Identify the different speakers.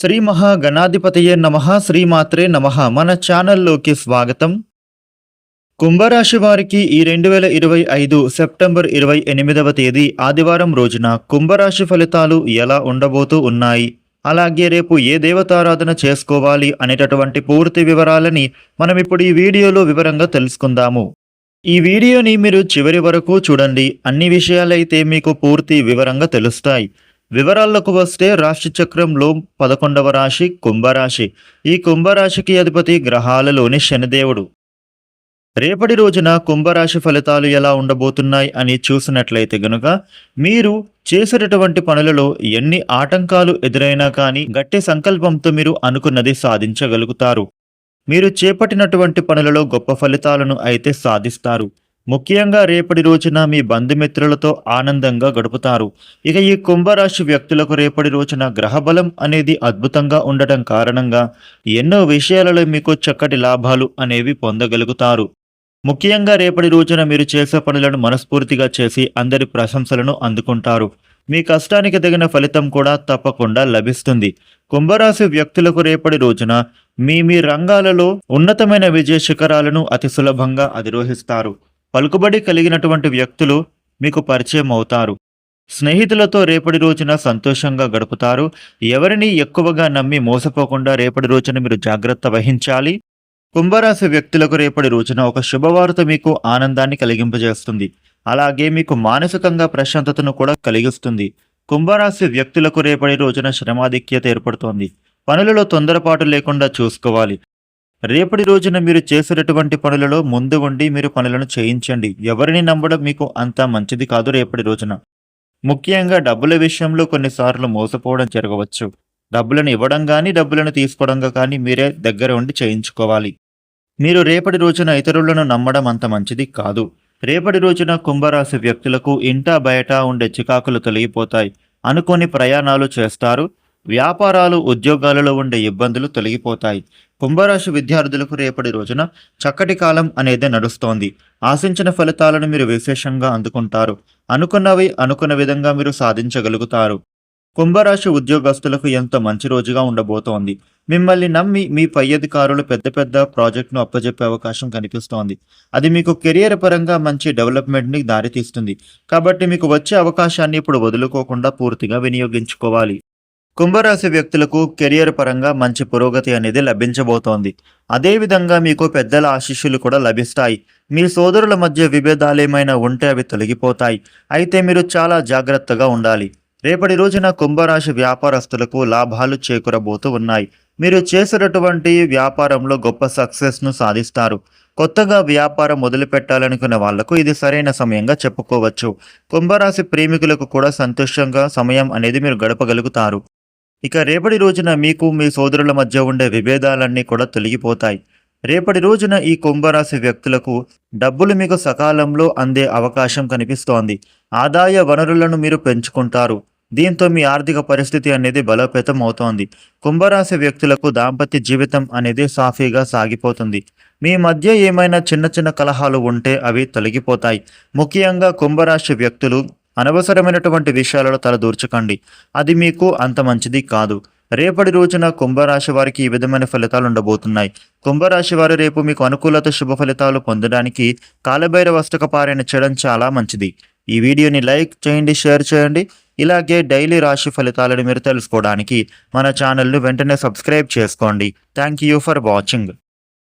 Speaker 1: శ్రీ మహాగణాధిపతయే నమ శ్రీమాత్రే నమ. మన ఛానల్లోకి స్వాగతం. కుంభరాశి వారికి ఈ రెండు వేల ఇరవై ఐదు సెప్టెంబర్ ఇరవై ఎనిమిదవ తేదీ ఆదివారం రోజున కుంభరాశి ఫలితాలు ఎలా ఉండబోతూ ఉన్నాయి? అలాగే రేపు ఏ దేవతారాధన చేసుకోవాలి అనేటటువంటి పూర్తి వివరాలని మనం ఇప్పుడు ఈ వీడియోలో వివరంగా తెలుసుకుందాము. ఈ వీడియోని మీరు చివరి వరకు చూడండి. అన్ని విషయాలైతే మీకు పూర్తి వివరంగా తెలుస్తాయి. వివరాల్లోకి వస్తే రాశి చక్రంలో పదకొండవ రాశి కుంభరాశి. ఈ కుంభరాశికి అధిపతి గ్రహాలలోని శనిదేవుడు. రేపటి రోజున కుంభరాశి ఫలితాలు ఎలా ఉండబోతున్నాయి అని చూసినట్లయితే గనుక మీరు చేసేటటువంటి పనులలో ఎన్ని ఆటంకాలు ఎదురైనా కానీ గట్టి సంకల్పంతో మీరు అనుకున్నది సాధించగలుగుతారు. మీరు చేపట్టినటువంటి పనులలో గొప్ప ఫలితాలను అయితే సాధిస్తారు. ముఖ్యంగా రేపటి రోజున మీ బంధుమిత్రులతో ఆనందంగా గడుపుతారు. ఇక ఈ కుంభరాశి వ్యక్తులకు రేపటి రోజున గ్రహబలం అనేది అద్భుతంగా ఉండటం కారణంగా ఎన్నో విషయాలలో మీకు చక్కటి లాభాలు అనేవి పొందగలుగుతారు. ముఖ్యంగా రేపటి రోజున మీరు చేసే పనులను మనస్ఫూర్తిగా చేసి అందరి ప్రశంసలను అందుకుంటారు. మీ కష్టానికి తగిన ఫలితం కూడా తప్పకుండా లభిస్తుంది. కుంభరాశి వ్యక్తులకు రేపటి రోజున మీ మీ రంగాలలో ఉన్నతమైన విజయ శిఖరాలను అతి సులభంగా అధిరోహిస్తారు. పలుకుబడి కలిగినటువంటి వ్యక్తులు మీకు పరిచయం అవుతారు. స్నేహితులతో రేపటి రోజున సంతోషంగా గడుపుతారు. ఎవరిని ఎక్కువగా నమ్మి మోసపోకుండా రేపటి రోజున మీరు జాగ్రత్త వహించాలి. కుంభరాశి వ్యక్తులకు రేపటి రోజున ఒక శుభవార్త మీకు ఆనందాన్ని కలిగింపజేస్తుంది. అలాగే మీకు మానసికంగా ప్రశాంతతను కూడా కలిగిస్తుంది. కుంభరాశి వ్యక్తులకు రేపటి రోజున శ్రమాధిక్యత ఏర్పడుతోంది. పనులలో తొందరపాటు లేకుండా చూసుకోవాలి. రేపటి రోజున మీరు చేసేటటువంటి పనులలో ముందు ఉండి మీరు పనులను చేయించండి. ఎవరిని నమ్మడం మీకు అంత మంచిది కాదు రేపటి రోజున. ముఖ్యంగా డబ్బుల విషయంలో కొన్నిసార్లు మోసపోవడం జరగవచ్చు. డబ్బులను ఇవ్వడం కానీ డబ్బులను తీసుకోవడంగా కానీ మీరే దగ్గర ఉండి చేయించుకోవాలి. మీరు రేపటి రోజున ఇతరులను నమ్మడం అంత మంచిది కాదు. రేపటి రోజున కుంభరాశి వ్యక్తులకు ఇంటా బయట ఉండే చికాకులు తొలగిపోతాయి. అనుకోని ప్రయాణాలు చేస్తారు. వ్యాపారాలు ఉద్యోగాలలో ఉండే ఇబ్బందులు తొలగిపోతాయి. కుంభరాశి విద్యార్థులకు రేపటి రోజున చక్కటి కాలం అనేది నడుస్తోంది. ఆశించిన ఫలితాలను మీరు విశేషంగా అందుకుంటారు. అనుకున్నవి అనుకున్న విధంగా మీరు సాధించగలుగుతారు. కుంభరాశి ఉద్యోగస్తులకు ఎంతో మంచి రోజుగా ఉండబోతోంది. మిమ్మల్ని నమ్మి మీ పై అధికారులు పెద్ద పెద్ద ప్రాజెక్టును అప్పజెప్పే అవకాశం కనిపిస్తోంది. అది మీకు కెరియర్ పరంగా మంచి డెవలప్మెంట్ని దారితీస్తుంది. కాబట్టి మీకు వచ్చే అవకాశాన్ని ఇప్పుడు వదులుకోకుండా పూర్తిగా వినియోగించుకోవాలి. కుంభరాశి వ్యక్తులకు కెరియర్ పరంగా మంచి పురోగతి అనేది లభించబోతోంది. అదేవిధంగా మీకు పెద్దల ఆశీస్సులు కూడా లభిస్తాయి. మీ సోదరుల మధ్య విభేదాలు ఏమైనా ఉంటే అవి తొలగిపోతాయి. అయితే మీరు చాలా జాగ్రత్తగా ఉండాలి. రేపటి రోజున కుంభరాశి వ్యాపారస్తులకు లాభాలు చేకూరబోతూ ఉన్నాయి. మీరు చేసినటువంటి వ్యాపారంలో గొప్ప సక్సెస్ను సాధిస్తారు. కొత్తగా వ్యాపారం మొదలుపెట్టాలనుకున్న వాళ్ళకు ఇది సరైన సమయంగా చెప్పుకోవచ్చు. కుంభరాశి ప్రేమికులకు కూడా సంతోషంగా సమయం అనేది మీరు గడపగలుగుతారు. ఇక రేపటి రోజున మీకు మీ సోదరుల మధ్య ఉండే విభేదాలన్నీ కూడా తొలగిపోతాయి. రేపటి రోజున ఈ కుంభరాశి వ్యక్తులకు డబ్బులు మీకు సకాలంలో అందే అవకాశం కనిపిస్తోంది. ఆదాయ వనరులను మీరు పెంచుకుంటారు. దీంతో మీ ఆర్థిక పరిస్థితి అనేది బలోపేతం అవుతోంది కుంభరాశి వ్యక్తులకు దాంపత్య జీవితం అనేది సాఫీగా సాగిపోతుంది. మీ మధ్య ఏమైనా చిన్న చిన్న కలహాలు ఉంటే అవి తొలగిపోతాయి. ముఖ్యంగా కుంభరాశి వ్యక్తులు అనవసరమైనటువంటి విషయాలలో తలదూర్చకండి అది మీకు అంత మంచిది కాదు. రేపటి రోజున కుంభరాశి వారికి ఈ విధమైన ఫలితాలు ఉండబోతున్నాయి. కుంభరాశి వారు రేపు మీకు అనుకూలత శుభ ఫలితాలు పొందడానికి కాలభైరవ అష్టక పారాయణ చేయడం చాలా మంచిది. ఈ వీడియోని లైక్ చేయండి షేర్ చేయండి. ఇలాగే డైలీ రాశి ఫలితాలను మీరు తెలుసుకోవడానికి మన ఛానల్ను వెంటనే సబ్స్క్రైబ్ చేసుకోండి. Thank you for watching.